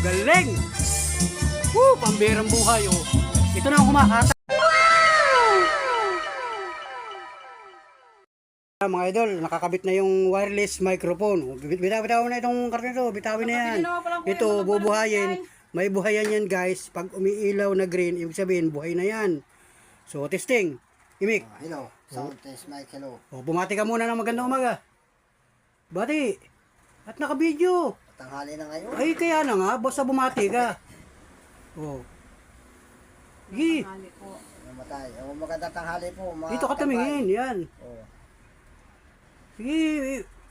galing! Woo! Pambirang buhay, oh. Ito na ang humahata. Ah, Mga idol, nakakabit na yung wireless microphone. Oh, bit- Bitaw-bitaw na itong karton ito. Bitawin na yan. Ito, bubuhayin. May buhayan yan guys. Pag umiilaw na green, ibig sabihin, buhay na yan. So, testing. Imik. Ah, Hello, sound test mic, hello. O, bumati ka muna ng magandang umaga. Bati. At naka-video. Tanghali na ngayon. Ay, kaya na nga. Basta bumati ka. O. Sige. Namatay. Oh, magandang tanghali po. Mga Dito ka tumingin. Yan. Oh. Sige.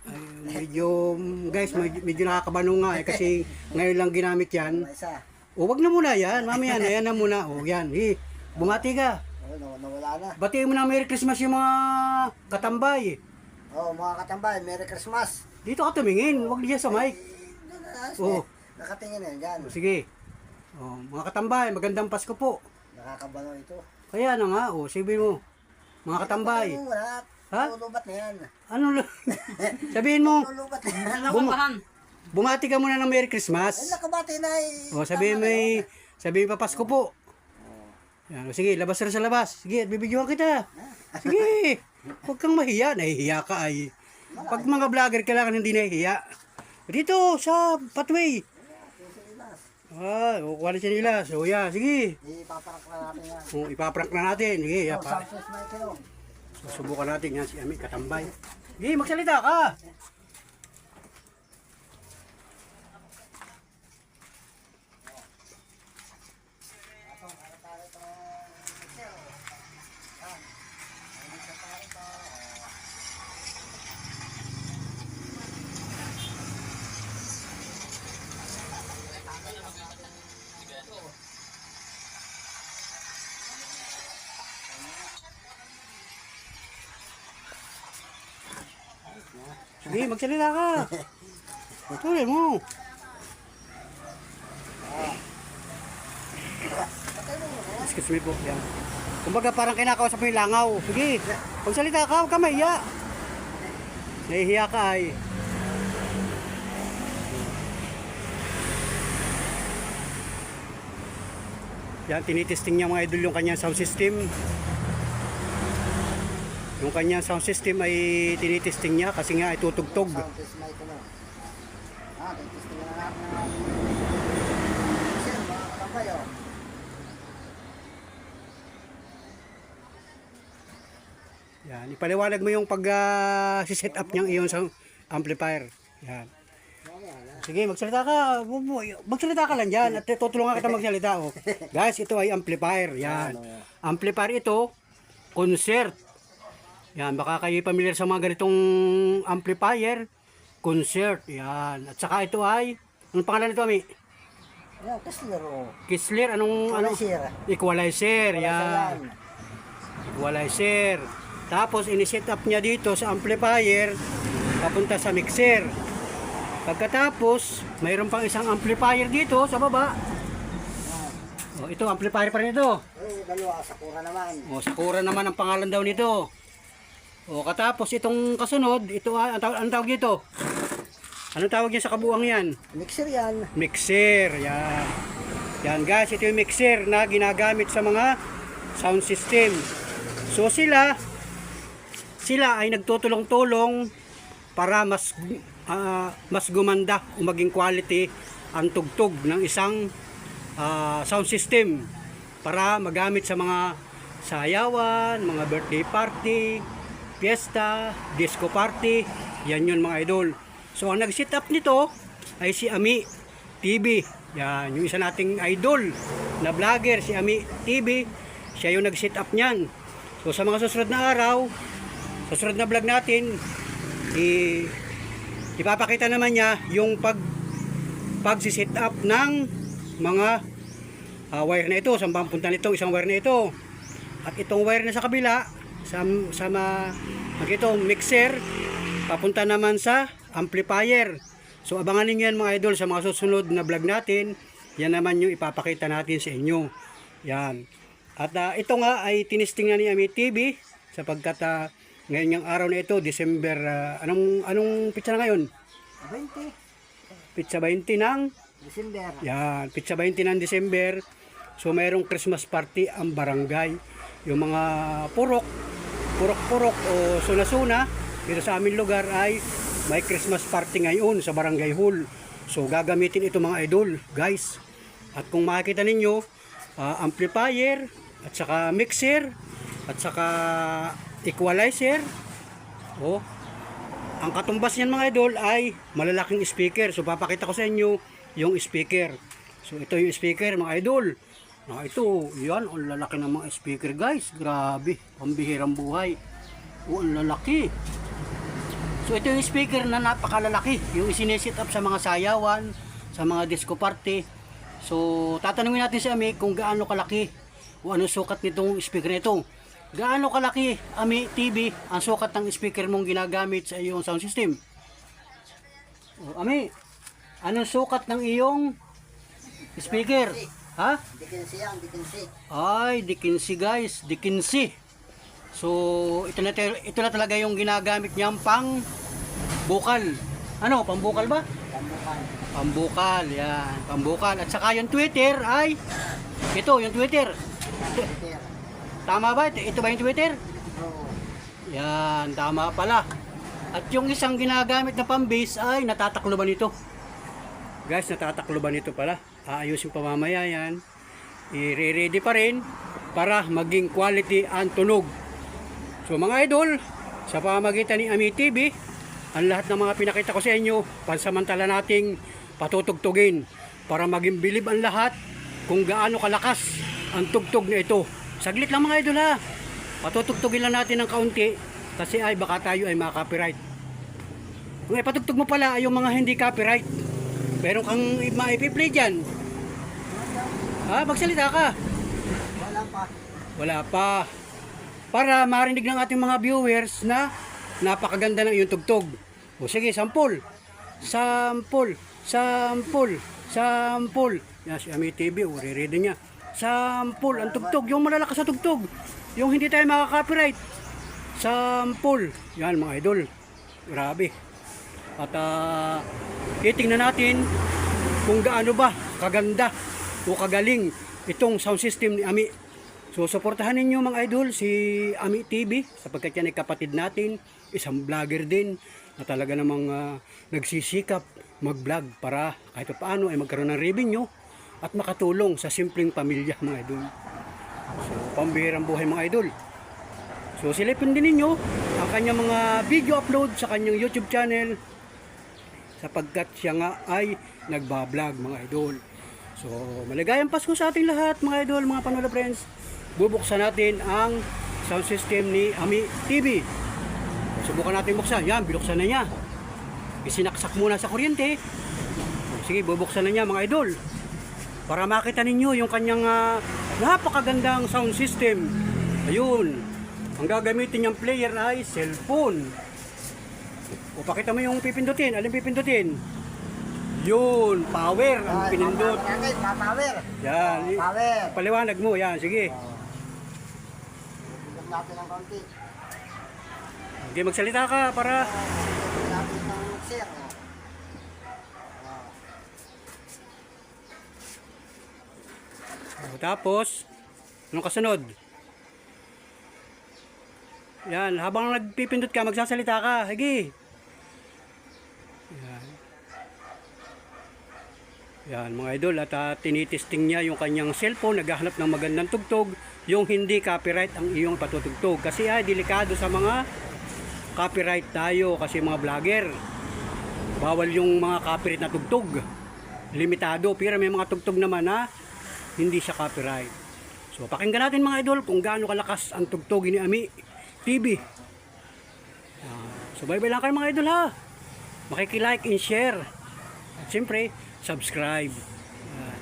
Ay, medyo, guys, medyo, medyo nakakabanong nga eh. Kasi ngayon lang ginamit yan. Isa. O, wag na muna yan. Mamaya na. Yan na muna. O, yan. Sige. Bumati ka. Oh, naw- nawala na. Batiin mo na Merry Christmas yung mga katambay. Oh, mga katambay, Merry Christmas. Dito ka tumingin. Wag diyan sa mic. Na, Oo. Nakatingin na yan. Sige. O, mga katambay, magandang Pasko po. Nakakabalo ito. Kaya na nga, o, sabihin mo. Mga katambay. Ano, wala. Ha? Lulubat na yan. Ano lang? sabihin mo, Lulubat na yan. bum- bumati ka muna ng Merry Ay, Christmas. nakabati na eh. O, sabihin mo, eh, sabihin pa Pasko po. Yan, o, sige, labas na sa labas. Sige, at bibidyohan kita. Sige, huwag kang mahiya. Nahihiya ka ay. Pag mga vlogger, kailangan hindi nahihiya. Dito, sa pathway. Ah, o, kuha na siya nila. So, yeah, sige. Ipaparak na natin yan. O, ipaprank na natin. Sige, yeah, Oh, pa. mic, hello. Susubukan natin yan si Ami, katambay. Sige, magsalita ka. Sige, magsalita ka. Tuloy mo. Excuse me po. Yan. Kumbaga parang kinakausap mo yung langaw. Sige, magsalita ka, huwag ka mahiya. Nahihiya ka ay. Yan, tinitesting niya mga idol yung kanyang sound system. Yung kanyang sound system ay tinitesting niya kasi nga ay tutugtog. Sound test mic, hello. Ah, testing na natin ng oh. Yan, ipaliwanag mo yung pag ah, si-set up niyang iyon sa amplifier. Yan. Sige, magsalita ka. Magsalita ka lang dyan at tutulungan kita magsalita. Oh. Guys, ito ay amplifier. Yan. Amplifier ito, concert. Yan, baka kayo familiar sa mga ganitong amplifier, concert. Yan. At saka ito ay, anong pangalan nito, Ami? Yan, Kessler, oh. Kisler, anong, ano? Equalizer. Equalizer. Yan. Yan. Equalizer. Tapos ini-set up niya dito sa amplifier papunta sa mixer. Pagkatapos, mayroon pang isang amplifier dito sa baba. Oh, ito amplifier pa rin ito. Eh, dalawa, Sakura naman. Oh, Sakura naman ang pangalan daw nito. O katapos itong kasunod, ito ah, ang tawag, ang tawag dito. Anong tawag niya sa kabuuan yan? Mixer yan. Mixer, yan. Yan guys, ito yung mixer na ginagamit sa mga sound system. So sila, sila ay nagtutulong-tulong para mas ah, mas gumanda o maging quality ang tugtog ng isang ah, sound system para magamit sa mga sayawan, mga birthday party, fiesta, disco party, yan yun mga idol. So ang nag-set up nito ay si Ami TV. Yan, yung isa nating idol na vlogger, si Ami TV. Siya yung nag-set up niyan. So sa mga susunod na araw, susunod na vlog natin, i ipapakita naman niya yung pag pag-set up ng mga ah, wire na ito, saan papunta nito, isang wire na ito. At itong wire na sa kabila, sa, sa ma, mag ito, mixer, papunta naman sa amplifier. So abangan ninyo yan mga idol sa mga susunod na vlog natin. Yan naman yung ipapakita natin sa inyo. Yan. At ah, ito nga ay tinisting na ni Ami TV sapagkat ah, ngayon yung araw na ito, December, ah, anong, anong pizza na ngayon? 20. Pizza 20 ng December. Yan, pizza 20 ng December. So mayroong Christmas party ang barangay. Yung mga purok, purok-purok o suna-suna dito sa aming lugar ay may Christmas party ngayon sa barangay hall. So gagamitin ito mga idol, guys. At kung makikita ninyo, ah, amplifier at saka mixer at saka equalizer. Oh, ang katumbas niyan mga idol ay malalaking speaker. So papakita ko sa inyo yung speaker. So ito yung speaker mga idol. Na ito, yan, ang lalaki ng mga speaker guys. Grabe, pambihirang buhay. Oh, ang lalaki. So ito yung speaker na napakalalaki. Yung isinesit up sa mga sayawan, sa mga disco party. So tatanungin natin si Ami kung gaano kalaki o anong sukat nitong speaker na ito. Gaano kalaki, Ami TV, ang sukat ng speaker mong ginagamit sa iyong sound system? O, Ami, anong sukat ng iyong speaker? Ha? Dikinsi yan, dikinsi. Ay, dikinsi guys, dikinsi. So, ito na, ito na talaga yung ginagamit niyang pang bukal. Ano, pambukal ba? Tambukan. Pambukal, yan, pambukal. At saka yung Twitter ay, ito, yung Twitter. Twitter. Tama ba? Ito, ito ba yung Twitter? Oo. Yan, tama pala. At yung isang ginagamit na pambase ay natatakloban ito. Guys, natatakloban ito pala. Aayusin pa mamaya yan. I-ready pa rin para maging quality ang tunog. So mga idol, sa pamamagitan ni Ami TV, ang lahat ng mga pinakita ko sa inyo, pansamantala nating patutugtugin para maging bilib ang lahat kung gaano kalakas ang tugtog na ito. Saglit lang mga idol ha. Patutugtugin lang natin ng kaunti kasi ay baka tayo ay maka-copyright. Kung ipatugtog mo pala yung mga hindi copyright. Pero kang maipi-play dyan. Ha? Magsalita ka. Wala pa. Wala pa. Para marinig ng ating mga viewers na napakaganda ng iyong tugtog. O sige, sampol. Sampol. Sampol. Sampol. Yan si Ami TV, o re-ready niya. Sampol. Ang tugtog, yung malalakas sa tugtog. Yung hindi tayo makaka-copyright. Sampol. Yan mga idol. Grabe. At ah, titingnan natin kung gaano ba kaganda o kagaling itong sound system ni Ami. So, suportahan ninyo mga idol si Ami TV sapagkat yan ay kapatid natin, isang vlogger din na talaga namang ah, nagsisikap mag-vlog para kahit paano ay magkaroon ng revenue at makatulong sa simpleng pamilya mga idol. So, pambihirang buhay mga idol. So, silipin din ninyo ang kanyang mga video upload sa kanyang YouTube channel sapagkat siya nga ay nagbablog mga idol. So, maligayang Pasko sa ating lahat mga idol, mga panola friends. Bubuksan natin ang sound system ni Ami TV. Subukan natin buksan. Yan, binuksan na niya. Isinaksak muna sa kuryente. Sige, bubuksan na niya mga idol. Para makita ninyo yung kanyang ah, napakagandang sound system. Ayun. Ang gagamitin niyang player ay cellphone. O pakita mo yung pipindutin. Alin pipindutin? Yun, power ang Ay, pinindot. Okay, pa-power. Yan. Power. Paliwanag mo, yan, sige. Bigyan natin ng konti. Sige, magsalita ka para Bigyan natin ng mixer. oh. O, tapos, anong kasunod? Yan, habang nagpipindot ka, magsasalita ka. Sige. Yan, mga idol. At uh, tinitesting niya yung kanyang cellphone, naghahanap ng magandang tugtog, yung hindi copyright ang iyong patutugtog. Kasi ay delikado sa mga copyright tayo kasi mga vlogger. Bawal yung mga copyright na tugtog. Limitado. Pero may mga tugtog naman na hindi siya copyright. So pakinggan natin mga idol kung gaano kalakas ang tugtog ni Ami TV. Ah, so bye bye lang kayo mga idol ha. Makikilike and share. At siyempre, subscribe. Yan.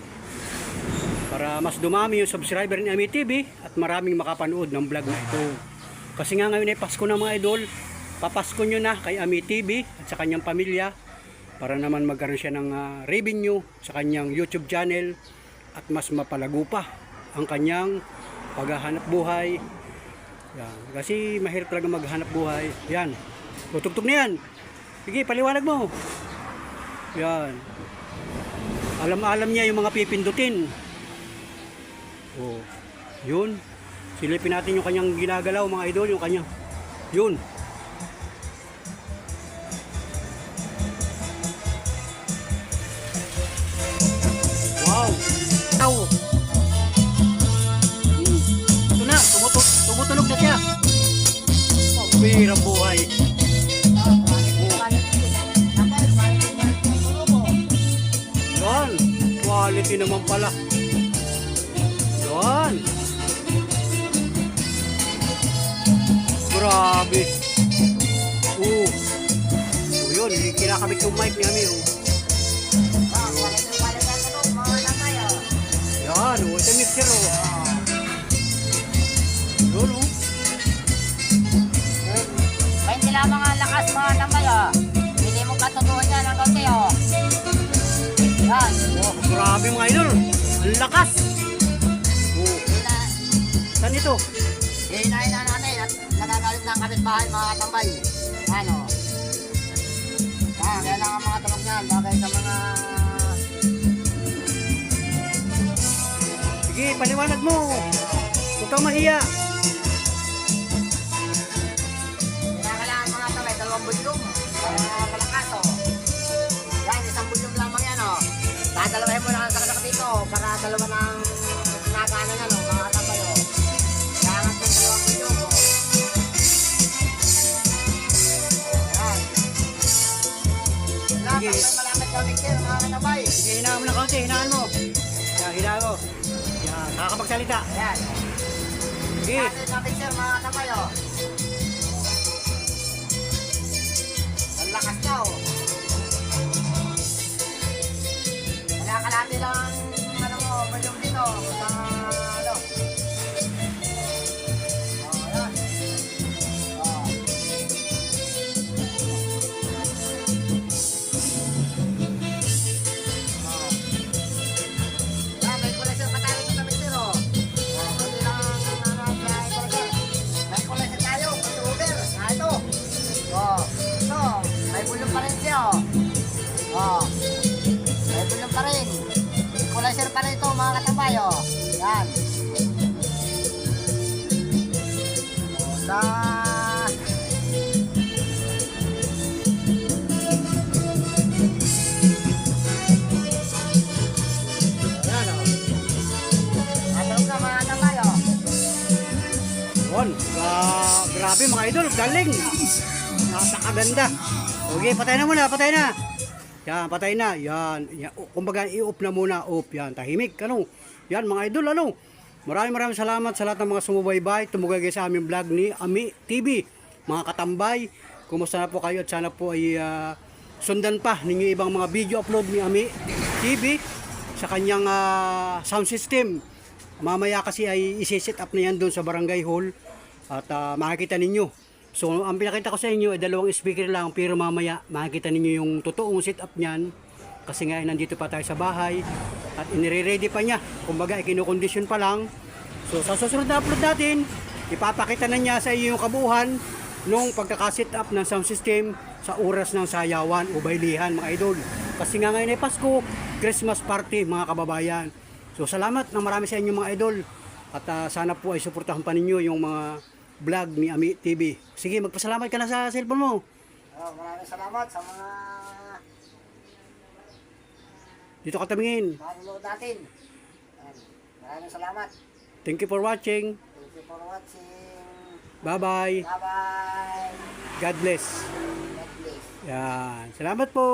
para mas dumami yung subscriber ni Ami TV at maraming makapanood ng vlog na ito. Kasi nga ngayon ay Pasko na mga idol. Papasko nyo na kay Ami TV at sa kanyang pamilya para naman magkaroon siya ng ah, revenue sa kanyang YouTube channel at mas mapalago pa ang kanyang paghahanap buhay. Yan. Kasi mahirap talaga maghanap buhay. Yan. Tutugtog na yan. Sige, paliwanag mo. Yan. Alam-alam niya yung mga pipindutin. Oh, yun. Silipin natin yung kanyang ginagalaw mga idol, yung kanya. Yun. Wow! Ow! Quality naman pala. Yan. Grabe. Oo. So yun, kinakamit yung mic ni Amir. Yan, oh, ito mixer oh. Yun oh. Kain sila mga lakas mga tambay oh. Grabe mga idol. Ang lakas. Oh, saan ito? hinahin na natin at nagagalit ng kapitbahay mga katambay. Ano? Ah, kailangan mga tunog niyan bagay sa mga Sige, paliwanag mo. Huwag kang mahiya. Kinakailangan mga tambay, dalawang bulyong. Para malakas oh. Yan, isang bulyong para dalawa ng nagana yan oh, mga tambay oh. Kailangan ng dalawang bulyong oh. Yan. Lahat Sige. ng malapit ka mixer, mga katabay. Sige, hinaan mo na kaunti. Hinaan mo. Yan, hinaan mo. Yan, nakakapagsalita. Ayan. Sige. Natin sa mixer, mga katabay oh. Ang lakas niya oh. Nakakalati lang Yan. Sa... Oh. Yun. Gra- grabe mga idol. Galing. Napakaganda. Okay, patay na muna. Patay na. Yan, patay na. Yan. yan. Kumbaga, i-off na muna. Off. Yan. Tahimik. Ano? Yan, mga idol. Ano? Maraming maraming salamat sa lahat ng mga sumubaybay. Tumugagay sa aming vlog ni Ami TV. Mga katambay. Kumusta na po kayo at sana po ay ah, sundan pa ninyo ibang mga video upload ni Ami TV sa kanyang ah, sound system. Mamaya kasi ay isi-set up na yan doon sa barangay hall at ah, makikita ninyo. So ang pinakita ko sa inyo ay dalawang speaker lang pero mamaya makikita ninyo yung totoong set up niyan kasi nga nandito pa tayo sa bahay at inire-ready pa niya. Kumbaga ikinokondisyon pa lang. So sa susunod na upload natin, ipapakita na niya sa iyo yung kabuuhan nung pagkakaset up ng sound system sa oras ng sayawan o bailihan mga idol. Kasi nga ngayon ay Pasko, Christmas party mga kababayan. So salamat ng marami sa inyo mga idol. At ah, sana po ay suportahan pa ninyo yung mga vlog ni Ami TV. Sige, magpasalamat ka na sa cellphone mo. Oh, maraming salamat sa mga Dito ka tumingin. nanonood natin. Yan. Maraming salamat. Thank you for watching. Thank you for watching. Bye-bye. Bye-bye. God bless. God bless. Yan. Salamat po.